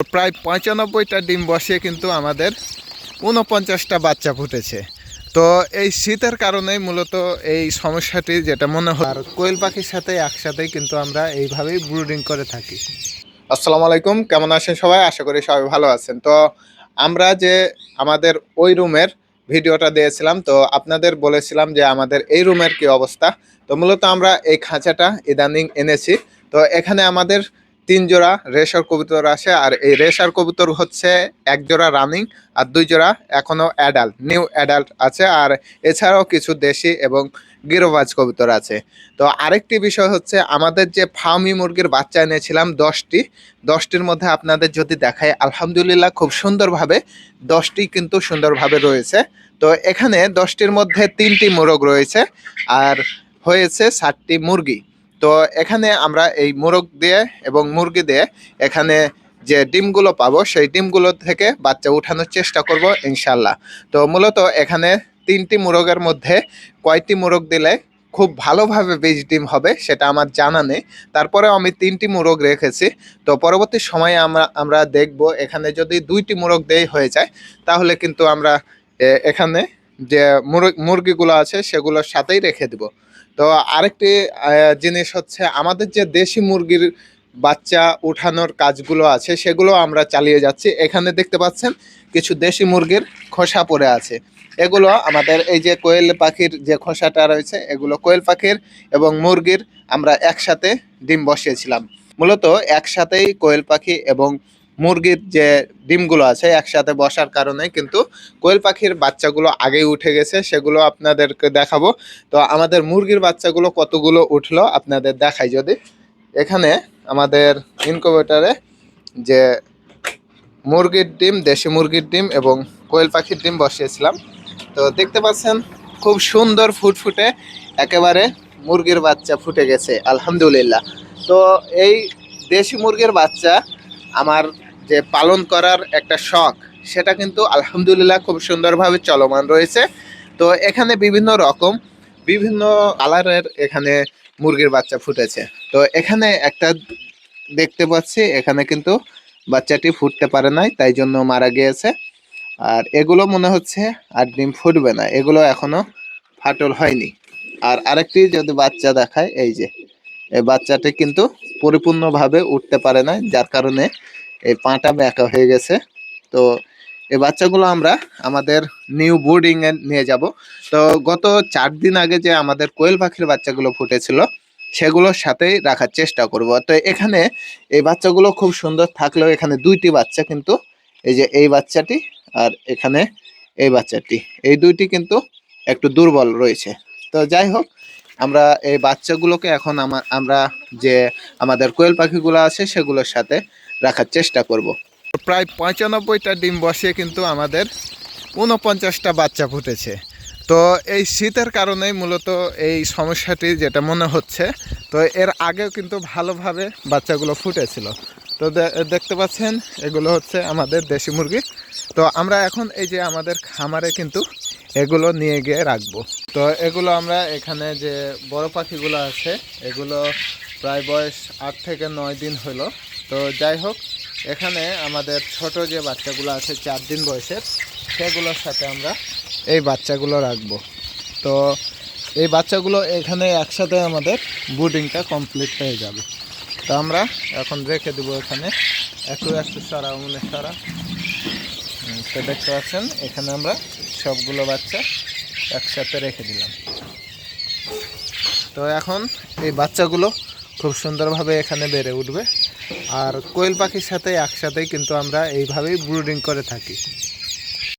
প্রায় পঁচানব্বইটা ডিম বসিয়ে কিন্তু আমাদের ঊনপঞ্চাশটা বাচ্চা ফুটেছে। তো এই শীতের কারণেই মূলত এই সমস্যাটি যেটা মনে হয়, আর কোয়েল পাখির সাথে একসাথেই কিন্তু আমরা এইভাবেই ব্রুডিং করে থাকি। আসসালামু আলাইকুম, কেমন আছেন সবাই? আশা করি সবাই ভালো আছেন। তো আমরা যে আমাদের ওই রুমের ভিডিওটা দিয়েছিলাম, তো আপনাদের বলেছিলাম যে আমাদের এই রুমের কি অবস্থা। তো মূলত আমরা এই খাঁচাটা ইদানিং এনেছি। তো এখানে আমাদের তিন জোড়া রেশার কবুতর আছে, আর এই রেশার কবুতর হচ্ছে এক জোড়া রানিং আর দুই জোড়া এখনও অ্যাডাল্ট নিউ অ্যাডাল্ট আছে, আর এছাড়াও কিছু দেশি এবং গিরোবাজ কবুতর আছে। তো আরেকটি বিষয় হচ্ছে আমাদের যে ফার্মি মুরগির বাচ্চা এনেছিলাম দশটি, দশটির মধ্যে আপনাদের যদি দেখায় আলহামদুলিল্লাহ খুব সুন্দরভাবে দশটি কিন্তু সুন্দরভাবে রয়েছে। তো এখানে দশটির মধ্যে তিনটি মোরগ রয়েছে, আর হয়েছে ষাটটি মুরগি। তো এখানে আমরা এই মোরগ দিয়ে এবং মুরগি দিয়ে এখানে যে ডিমগুলো পাবো, সেই ডিমগুলো থেকে বাচ্চা উঠানোর চেষ্টা করব ইনশাল্লাহ তো মূলত এখানে তিনটি মোরগের মধ্যে কয়টি মোরগ দিলে খুব ভালোভাবে বীজ ডিম হবে সেটা আমার জানা নেই। তারপরেও আমি তিনটি মোরগ রেখেছি। তো পরবর্তী সময়ে আমরা আমরা দেখব এখানে যদি দুইটি মোরগ দেই হয়ে যায়, তাহলে কিন্তু আমরা এখানে যে মুরগ, মুরগিগুলো আছে সেগুলোর সাথেই রেখে দিব। তো আরেকটি জিনিস হচ্ছে আমাদের যে দেশি মুরগির বাচ্চা উঠানোর কাজগুলো আছে, সেগুলো আমরা চালিয়ে যাচ্ছি। এখানে দেখতে পাচ্ছেন কিছু দেশি মুরগির খোসা পড়ে আছে। এগুলো আমাদের এই যে কোয়েল পাখির যে খোসাটা রয়েছে, এগুলো কোয়েল পাখির এবং মুরগির আমরা একসাথে ডিম বসিয়েছিলাম। মূলত একসাথেই কোয়েল পাখি এবং মুরগির যে ডিমগুলো আছে একসাথে বসার কারণে কিন্তু কোয়েল পাখির বাচ্চাগুলো আগেই উঠে গেছে, সেগুলো আপনাদেরকে দেখাবো। তো আমাদের মুরগির বাচ্চাগুলো কতগুলো উঠল আপনাদের দেখাই যদি। এখানে আমাদের ইনকুবেটারে যে মুরগির ডিম, দেশি মুরগির ডিম এবং কোয়েল পাখির ডিম বসিয়েছিলাম। তো দেখতে পাচ্ছেন, খুব সুন্দর ফুটফুটে একেবারে মুরগির বাচ্চা ফুটে গেছে, আলহামদুলিল্লাহ। তো এই দেশি মুরগির বাচ্চা আমার যে পালন করার একটা শখ, সেটা কিন্তু আলহামদুলিল্লাহ খুব সুন্দরভাবে চলমান রয়েছে। তো এখানে বিভিন্ন রকম, বিভিন্ন কালারের এখানে মুরগির বাচ্চা ফুটেছে। তো এখানে একটা দেখতে পাচ্ছি, এখানে কিন্তু বাচ্চাটি ফুটতে পারে নাই, তাই জন্য মারা গিয়েছে। আর এগুলো মনে হচ্ছে আর ডিম ফুটবে না, এগুলো এখনও ফাটল হয়নি। আর আরেকটি যদি বাচ্চা দেখায়, এই যে, এই বাচ্চাটি কিন্তু পরিপূর্ণভাবে উঠতে পারে না যার কারণে এই পাটা ব্যাকা হয়ে গেছে। তো এই বাচ্চাগুলো আমরা আমাদের নিউ বোর্ডিং এ নিয়ে যাব। তো গত চার দিন আগে যে আমাদের কোয়েল পাখির বাচ্চাগুলো ফুটেছিল, সেগুলোর সাথেই রাখার চেষ্টা করব। তো এখানে এই বাচ্চাগুলো খুব সুন্দর থাকলেও এখানে দুইটি বাচ্চা কিন্তু, এই যে এই বাচ্চাটি আর এখানে এই বাচ্চাটি। এই দুইটি কিন্তু একটু দুর্বল রয়েছে। তো যাই হোক আমরা এই বাচ্চাগুলোকে এখন আমা- আমরা যে আমাদের কোয়েল পাখিগুলো আছে সেগুলোর সাথে রাখার চেষ্টা করব। প্রায় পঁচানব্বইটা ডিম বসিয়ে কিন্তু আমাদের ঊনপঞ্চাশটা বাচ্চা ফুটেছে। তো এই শীতের কারণেই মূলত এই সমস্যাটি যেটা মনে হচ্ছে, তো এর আগেও কিন্তু ভালোভাবে বাচ্চাগুলো ফুটেছিল। তো দেখতে পাচ্ছেন, এগুলো হচ্ছে আমাদের দেশি মুরগি। তো আমরা এখন এই যে আমাদের খামারে কিন্তু এগুলো নিয়ে গিয়ে রাখব। তো এগুলো আমরা এখানে যে বড় পাখিগুলো আছে, এগুলো প্রায় বয়স আট থেকে নয় দিন হলো। তো যাই হোক, এখানে আমাদের ছোট যে বাচ্চাগুলো আছে চার দিন বয়সের, সেগুলোর সাথে আমরা এই বাচ্চাগুলো রাখব। তো এই বাচ্চাগুলো এখানে একসাথে আমাদের বুডিংটা কমপ্লিট হয়ে যাবে। তো আমরা এখন রেখে দেবো এখানে। একটু একটু সারা মনে সারা। তো দেখতে পাচ্ছেন, এখানে আমরা সবগুলো বাচ্চা একসাথে রেখে দিলাম। তো এখন এই বাচ্চাগুলো খুব সুন্দরভাবে এখানে বেড়ে উঠবে। আর কোয়েল পাখির সাথে একসাথেই কিন্তু আমরা এইভাবেই ব্রুডিং করে থাকি।